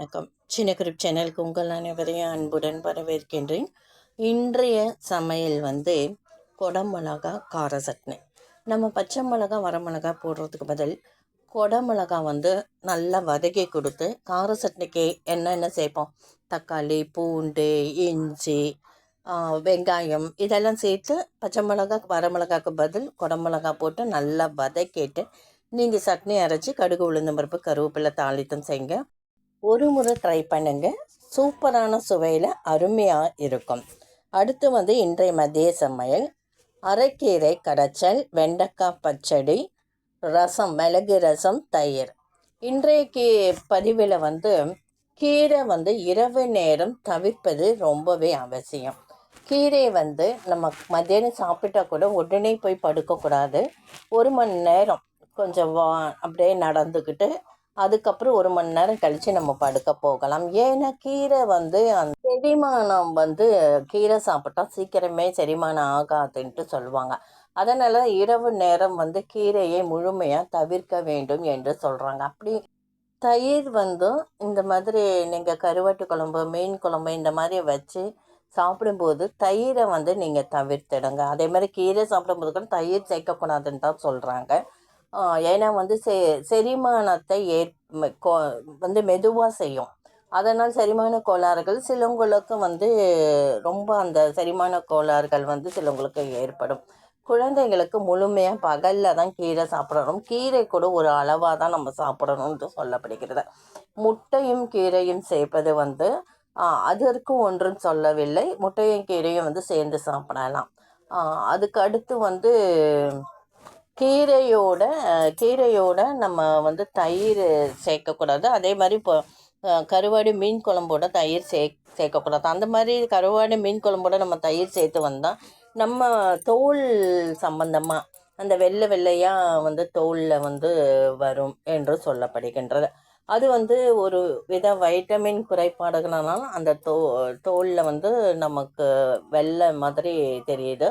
வணக்கம். சின்ன குறிப் சேனலுக்கு உங்கள் அனைவரையும் அன்புடன் வரவேற்கின்றேன். இன்றைய சமையல் வந்து கொடமிளகா கார சட்னி. நம்ம பச்சை மிளகா வரமிளகா போடுறதுக்கு பதில் கொடமிளகா வந்து நல்லா வதக்கி கொடுத்து கார சட்னிக்கு என்னென்ன சேர்ப்போம்? தக்காளி பூண்டு இஞ்சி வெங்காயம் இதெல்லாம் சேர்த்து பச்சை மிளகா வரமிளகாக்கு பதில் குடமிளகா போட்டு நல்லா வதக்கிட்டு நீங்கள் சட்னி அரைச்சி கடுகு உளுந்தம்பருப்பு கருவேப்பிலை தாளித்தம் செய்யுங்க ஒரு முறை ட்ரை பண்ணுங்க. சூப்பரான சுவையில் அருமையாக இருக்கும். அடுத்து வந்து இன்றைய மதிய சமையல். அரைக்கீரை கடைச்சல் வெண்டைக்காய் பச்சடி ரசம் மிளகு ரசம் தயிர். இன்றைக்கு பதிவில் வந்து கீரை வந்து இரவு நேரம் தவிர்ப்பது ரொம்பவே அவசியம். கீரை வந்து நம்ம மத்தியானம் சாப்பிட்டா கூட உடனே போய் படுக்கக்கூடாது. ஒரு மணி நேரம் கொஞ்சம் வா அப்படியே நடந்துக்கிட்டு அதுக்கப்புறம் ஒரு மணி நேரம் கழித்து நம்ம படுக்க போகலாம். ஏன்னா கீரை வந்து அந்த செரிமானம் வந்து கீரை சாப்பிட்டா சீக்கிரமே செரிமானம் ஆகாதுன்ட்டு சொல்லுவாங்க. அதனால் இரவு நேரம் வந்து கீரையை முழுமையாக தவிர்க்க வேண்டும் என்று சொல்கிறாங்க அப்படி தயிர் வந்து இந்த மாதிரி நீங்கள் கருவாட்டு குழம்பு மீன் குழம்பு இந்த மாதிரி வச்சு சாப்பிடும்போது தயிரை வந்து நீங்கள் தவிர்த்திடுங்க. அதே மாதிரி கீரை சாப்பிடும்போது கூட தயிர் சேர்க்கக்கூடாதுன்னு தான் சொல்கிறாங்க ஏன்னா வந்து செ செரிமானத்தை ஏற் வந்து மெதுவாக செய்யும். அதனால் செரிமான கோளாறுகள் சிலவங்களுக்கு வந்து ரொம்ப அந்த செரிமான கோளாறுகள் வந்து சிலவங்களுக்கு ஏற்படும். குழந்தைங்களுக்கு முழுமையாக பகலில் தான் கீரை சாப்பிடணும். கீரை கூட ஒரு அளவாக தான் நம்ம சாப்பிடணும்னு சொல்லப்படுகிறது. முட்டையும் கீரையும் சேர்ப்பது வந்து அதற்கும் அதற்கு ஒன்றும் சொல்லவில்லை. முட்டையும் கீரையும் வந்து சேர்ந்து சாப்பிடலாம். அதுக்கு அடுத்து வந்து கீரையோட கீரையோட நம்ம வந்து தயிர் சேர்க்கக்கூடாது. அதே மாதிரி இப்போ கருவாடு மீன் குழம்போட தயிர் சே சேர்க்கக்கூடாது. அந்த மாதிரி கருவாடு மீன் குழம்போட நம்ம தயிர் சேர்த்து வந்தால் நம்ம தோல் சம்பந்தமாக அந்த வெள்ளை வெள்ளையாக வந்து தோலில் வந்து வரும் என்று சொல்லப்படுகின்றது. அது வந்து ஒரு வித வைட்டமின் குறைபாடுகளால அந்த தோ தோலில் வந்து நமக்கு வெள்ளை மாதிரி தெரியுது.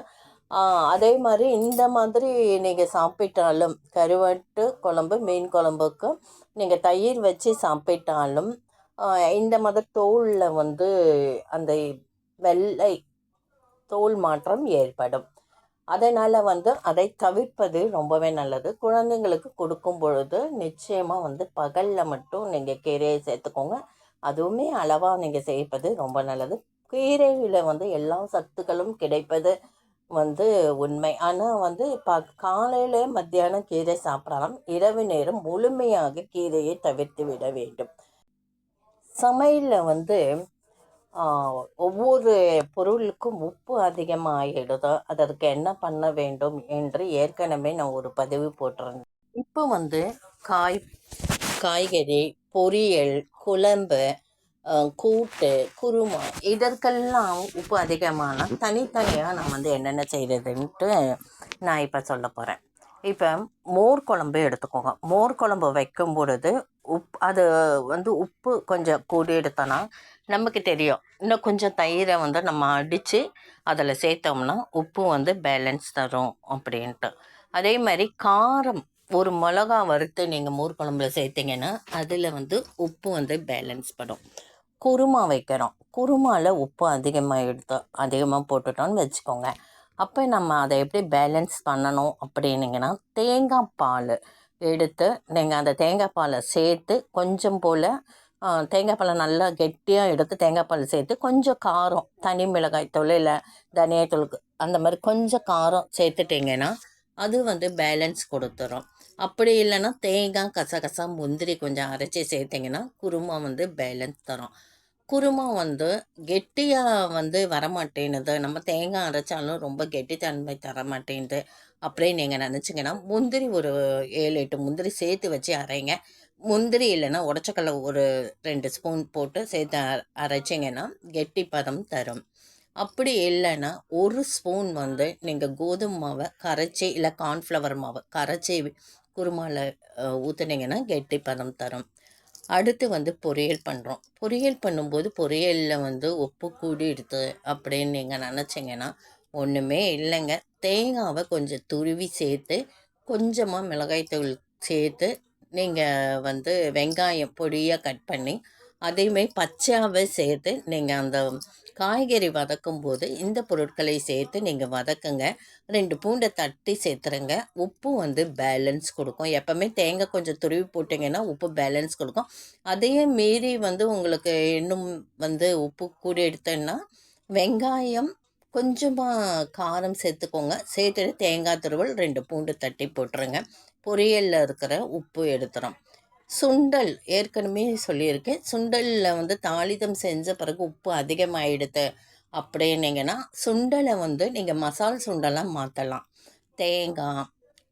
அதே மாதிரி இந்த மாதிரி நீங்கள் சாப்பிட்டாலும் கருவாட்டு குழம்பு மீன் குழம்புக்கு நீங்கள் தயிர் வச்சு சாப்பிட்டாலும் இந்த மாதிரி தோலில் வந்து அந்த வெள்ளை தோல் மாற்றம் ஏற்படும். அதனால் வந்து அதை தவிர்ப்பது ரொம்பவே நல்லது. குழந்தைங்களுக்கு கொடுக்கும் பொழுது நிச்சயமாக வந்து பகலில் மட்டும் நீங்கள் கீரையை சேர்த்துக்கோங்க. அதுவுமே அளவாக நீங்கள் சேர்ப்பது ரொம்ப நல்லது. கீரையில் வந்து எல்லா சத்துக்களும் கிடைப்பது வந்து உண்மை. ஆனால் வந்து இப்போ காலையில் மத்தியானம் கீரை சாப்பிடலாம். இரவு நேரம் முழுமையாக கீரையை தவிர்த்து விட வேண்டும். சமையலில் வந்து ஒவ்வொரு பொருளுக்கும் உப்பு அதிகமாகிடுதோ அதற்கு என்ன பண்ண வேண்டும் என்று ஏற்கனவே நான் ஒரு பதிவு போட்டிருந்தேன். இப்போ வந்து காய் காய்கறி பொரியல் குழம்பு கூட்டு குருமா இதற்கெல்லாம் உப்பு அதிகமான தனித்தனியாக நான் வந்து என்னென்ன செய்கிறதுன்ட்டு நான் இப்போ சொல்ல போகிறேன் இப்போ மோர் குழம்பு எடுத்துக்கோங்க. மோர் குழம்பு வைக்கும் பொழுது உப் அது வந்து உப்பு கொஞ்சம் கூடி எடுத்தோன்னா நமக்கு தெரியும். இன்னும் கொஞ்சம் தயிரை வந்து நம்ம அடித்து அதில் சேர்த்தோம்னா உப்பு வந்து பேலன்ஸ் தரும் அப்படின்ட்டு. அதே மாதிரி காரம் ஒரு மிளகா வறுத்து நீங்கள் மோர் குழம்புல சேர்த்தீங்கன்னா அதில் வந்து உப்பு வந்து பேலன்ஸ் படும். குருமா வைக்கிறோம். குருமாவில் உப்பு அதிகமாக எடுத்து அதிகமாக போட்டுட்டோம்னு வச்சுக்கோங்க. அப்போ நம்ம அதை எப்படி பேலன்ஸ் பண்ணணும் அப்படின்னீங்கன்னா தேங்காய் பால் எடுத்து நீங்கள் அந்த தேங்காய் பாலை சேர்த்து கொஞ்சம் போல் தேங்காய் பாலை நல்லா கெட்டியாக எடுத்து தேங்காய் பால் சேர்த்து கொஞ்சம் காரம் தனி மிளகாய் தூள் இல்லை தனியாத்தூள் அந்த மாதிரி கொஞ்சம் காரம் சேர்த்துட்டிங்கன்னா அது வந்து பேலன்ஸ் கொடுத்துரும். அப்படி இல்லைன்னா தேங்காய் கசகசா முந்திரி கொஞ்சம் அரைச்சி சேர்த்திங்கன்னா குருமா வந்து பேலன்ஸ் தரும். குருமா வந்து கெட்டியாக வந்து வரமாட்டேனுது நம்ம தேங்காய் அரைச்சாலும் ரொம்ப கெட்டித்தன்மை தர மாட்டேங்குது அப்படியே நீங்கள் நினச்சிங்கன்னா முந்திரி ஒரு ஏழு எட்டு முந்திரி சேர்த்து வச்சு அரைங்க. முந்திரி இல்லைன்னா உடச்சக்கல்ல ஒரு ரெண்டு ஸ்பூன் போட்டு சேர்த்து அரைச்சிங்கன்னா கெட்டி பதம் தரும். அப்படி இல்லைன்னா ஒரு ஸ்பூன் வந்து நீங்கள் கோதுமை மாவை கரைச்சி இல்லை கார்ன்ஃப்ளவர் மாவை கரைச்சி குருமாவில் ஊற்றுனீங்கன்னா கெட்டி பதம் தரும். அடுத்து வந்து பொரியல் பண்ணுறோம் பொரியல் பண்ணும்போது பொரியலில் வந்து உப்பு கூடிடுது அப்படின்னு நீங்கள் நினச்சிங்கன்னா ஒன்றுமே இல்லைங்க. தேங்காவை கொஞ்சம் துருவி சேர்த்து கொஞ்சமாக மிளகாய்த்தூள் சேர்த்து நீங்கள் வந்து வெங்காயம் பொடியாக கட் பண்ணி அதையுமே பச்சையாகவே சேர்த்து நீங்கள் அந்த காய்கறி வதக்கும் போது இந்த பொருட்களை சேர்த்து நீங்கள் வதக்குங்க. ரெண்டு பூண்டை தட்டி சேர்த்துருங்க. உப்பு வந்து பேலன்ஸ் கொடுக்கும். எப்போவுமே தேங்காய் கொஞ்சம் துருவி போட்டிங்கன்னா உப்பு பேலன்ஸ் கொடுக்கும். அதையே மீறி வந்து உங்களுக்கு இன்னும் வந்து உப்பு கூட எடுத்தேன்னா வெங்காயம் கொஞ்சமாக காரம் சேர்த்துக்கோங்க. சேர்த்துட்டு தேங்காய் துருவல் ரெண்டு பூண்டு தட்டி போட்டுருங்க. பொரியலில் இருக்கிற உப்பு எடுத்துகிறோம் சுண்டல் ஏற்கனவே சொல்லியிருக்கேன். சுண்டலில் வந்து தாளிதம் செஞ்ச பிறகு உப்பு அதிகமாகிடுது அப்படின்னீங்கன்னா சுண்டலை வந்து நீங்கள் மசால் சுண்டலாக மாற்றலாம் தேங்காய்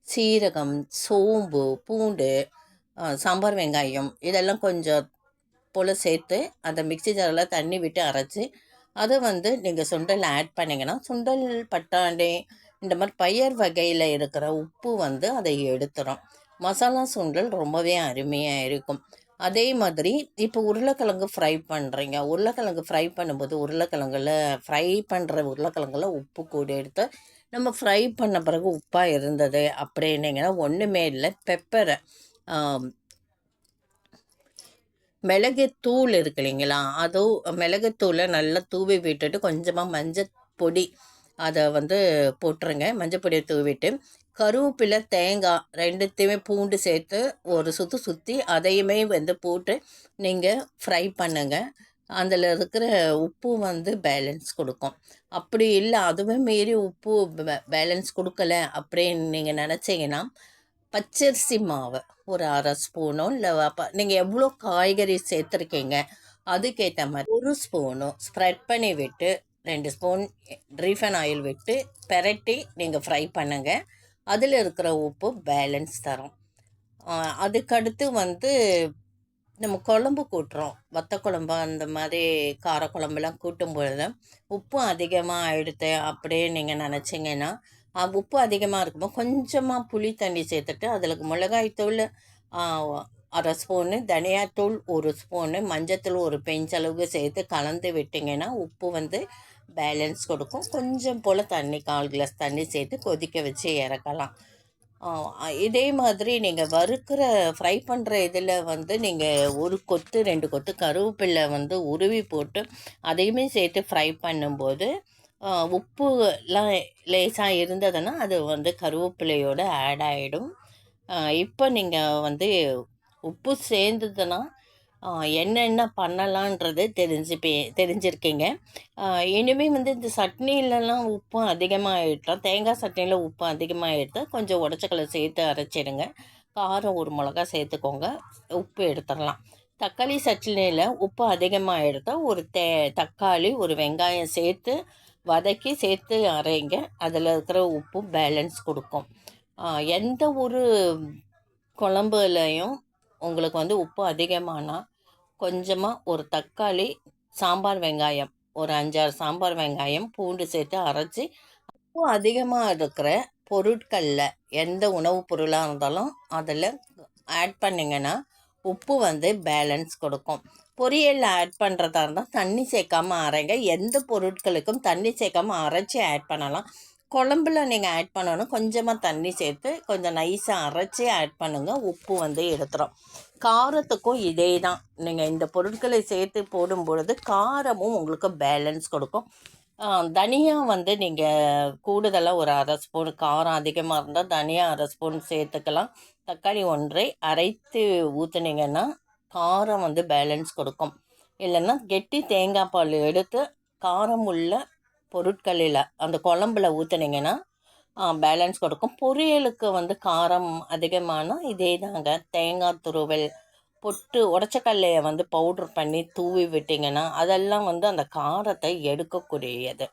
சீரகம் சோம்பு பூண்டு சாம்பார் வெங்காயம் இதெல்லாம் கொஞ்சம் போல் சேர்த்து அந்த மிக்சி ஜாரில் தண்ணி விட்டு அரைச்சி அதை வந்து நீங்கள் சுண்டல் ஆட் பண்ணிங்கன்னா சுண்டல் பட்டாணி இந்த மாதிரி பயிர் வகையில் இருக்கிற உப்பு வந்து அதை எடுத்துரும். மசாலா சுண்டல் ரொம்பவே அருமையாக இருக்கும். அதே மாதிரி இப்போ உருளைக்கிழங்கு ஃப்ரை பண்ணுறீங்க உருளைக்கிழங்கு ஃப்ரை பண்ணும்போது உருளைக்கிழங்குல ஃப்ரை பண்ணுற உருளைக்கிழங்குல உப்பு கூட எடுத்து நம்ம ஃப்ரை பண்ண பிறகு உப்பாக இருந்தது அப்படின்னிங்கன்னா ஒன்றுமே இல்லை. பெப்பரை மிளகுத்தூள் இருக்கு இல்லைங்களா? அதுவும் மிளகுத்தூளை நல்லா தூவி விட்டுட்டு கொஞ்சமாக மஞ்சள் பொடி அதை வந்து போட்டுருங்க. மஞ்சள் பொடியை தூவிட்டு கருவேப்பிலை தேங்காய் ரெண்டுத்தையுமே பூண்டு சேர்த்து ஒரு சுற்றி சுற்றி அதையுமே வந்து போட்டு நீங்கள் ஃப்ரை பண்ணுங்கள் அதில் இருக்கிற உப்பு வந்து பேலன்ஸ் கொடுக்கும். அப்படி இல்லை அதுவே மீறி உப்பு பேலன்ஸ் கொடுக்கல அப்படின்னு நீங்கள் நினச்சிங்கன்னா பச்சரிசி மாவு ஒரு அரை ஸ்பூனோ இல்லை நீங்கள் எவ்வளோ காய்கறி சேர்த்துருக்கீங்க அதுக்கேற்ற மாதிரி ஒரு ஸ்பூனும் ஸ்ப்ரெட் பண்ணி விட்டு ரெண்டு ஸ்பூன் ரீஃபன் ஆயில் விட்டு பெரட்டி நீங்கள் ஃப்ரை பண்ணுங்கள் அதில் இருக்கிற உப்பு பேலன்ஸ் தரும். அதுக்கடுத்து வந்து நம்ம குழம்பு கூட்டுறோம். வத்த குழம்பு அந்த மாதிரி கார குழம்புலாம் கூட்டும் பொழுது உப்பு அதிகமாக ஆகிடுது அப்படியே நீங்கள் நினச்சிங்கன்னா உப்பு அதிகமாக இருக்கும்போது கொஞ்சமாக புளி தண்ணி சேர்த்துட்டு அதில் மிளகாய்த்தூள் அரை ஸ்பூனு தனியாத்தூள் ஒரு ஸ்பூனு மஞ்சத்தூள் ஒரு பெஞ்சளவுக்கு சேர்த்து கலந்து விட்டிங்கன்னா உப்பு வந்து பேலன்ஸ் கொடுக்கும். கொஞ்சம் போல் தண்ணி கால் கிளாஸ் தண்ணி சேர்த்து கொதிக்க வச்சு இறக்கலாம். இதே மாதிரி நீங்கள் வறுக்கிற ஃப்ரை பண்ணுற இதில் வந்து நீங்கள் ஒரு கொத்து ரெண்டு கொத்து கருவேப்பில்லை வந்து உருவி போட்டு அதையுமே சேர்த்து ஃப்ரை பண்ணும்போது உப்புலாம் லேசாக இருந்ததுன்னா அது வந்து கருவேப்பிலையோடு ஆட் ஆகிடும் இப்போ நீங்கள் வந்து உப்பு சேர்ந்ததுன்னா என்னென்ன பண்ணலான்றது தெரிஞ்சுப்பே தெரிஞ்சிருக்கீங்க. இனிமேல் வந்து இந்த சட்னிலலாம் உப்பு அதிகமாக தேங்காய் சட்னியில் உப்பு அதிகமாக எடுத்தால் கொஞ்சம் உடச்சக்கலை சேர்த்து அரைச்சிடுங்க. காரம் ஒரு மிளகா சேர்த்துக்கோங்க. உப்பு எடுத்துடலாம். தக்காளி சட்னியில் உப்பு அதிகமாக எடுத்தால் ஒரு தே தக்காளி ஒரு வெங்காயம் சேர்த்து வதக்கி சேர்த்து அரைங்க. அதில் இருக்கிற உப்பு பேலன்ஸ் கொடுக்கும். எந்த ஒரு குழம்புலையும் உங்களுக்கு வந்து உப்பு அதிகமானால் கொஞ்சமாக ஒரு தக்காளி சாம்பார் வெங்காயம் ஒரு அஞ்சாறு சாம்பார் வெங்காயம் பூண்டு சேர்த்து அரைச்சி உப்பு அதிகமாக இருக்கிற பொருட்களில் எந்த உணவுப் பொருளாக இருந்தாலும் அதில் ஆட் பண்ணிங்கன்னா உப்பு வந்து பேலன்ஸ் கொடுக்கும். பொரியலில் ஆட் பண்ணுறதா இருந்தால் தண்ணி சேர்க்காமல் அரைங்க. எந்த பொருட்களுக்கும் தண்ணி சேர்க்காமல் அரைச்சி ஆட் பண்ணலாம். குழம்புல நீங்கள் ஆட் பண்ணணும். கொஞ்சமாக தண்ணி சேர்த்து கொஞ்சம் நைஸாக அரைச்சி ஆட் பண்ணுங்கள் உப்பு வந்து எடுத்துரும். காரத்துக்கும் இதே தான் நீங்கள் இந்த பொருட்களை சேர்த்து போடும் பொழுது காரமும் உங்களுக்கு பேலன்ஸ் கொடுக்கும். தனியாக வந்து நீங்கள் கூடுதலாக ஒரு அரை ஸ்பூன் காரம் அதிகமாக இருந்தால் தனியாக அரை ஸ்பூன் சேர்த்துக்கலாம். தக்காளி ஒன்றை அரைத்து ஊற்றுனீங்கன்னா காரம் வந்து பேலன்ஸ் கொடுக்கும். இல்லைன்னா கெட்டி தேங்காய் பால் எடுத்து காரம் உள்ள பொருட்களில் அந்த குழம்புல ஊற்றுனீங்கன்னா பேலன்ஸ் கொடுக்கும். பொரியலுக்கு வந்து காரம் அதிகமானால் இதே தாங்க. தேங்காய் துருவல் பொட்டு உடச்சக்கல்லையை வந்து பவுட்ரு பண்ணி தூவி விட்டிங்கன்னா அதெல்லாம் வந்து அந்த காரத்தை எடுக்கக்கூடியது.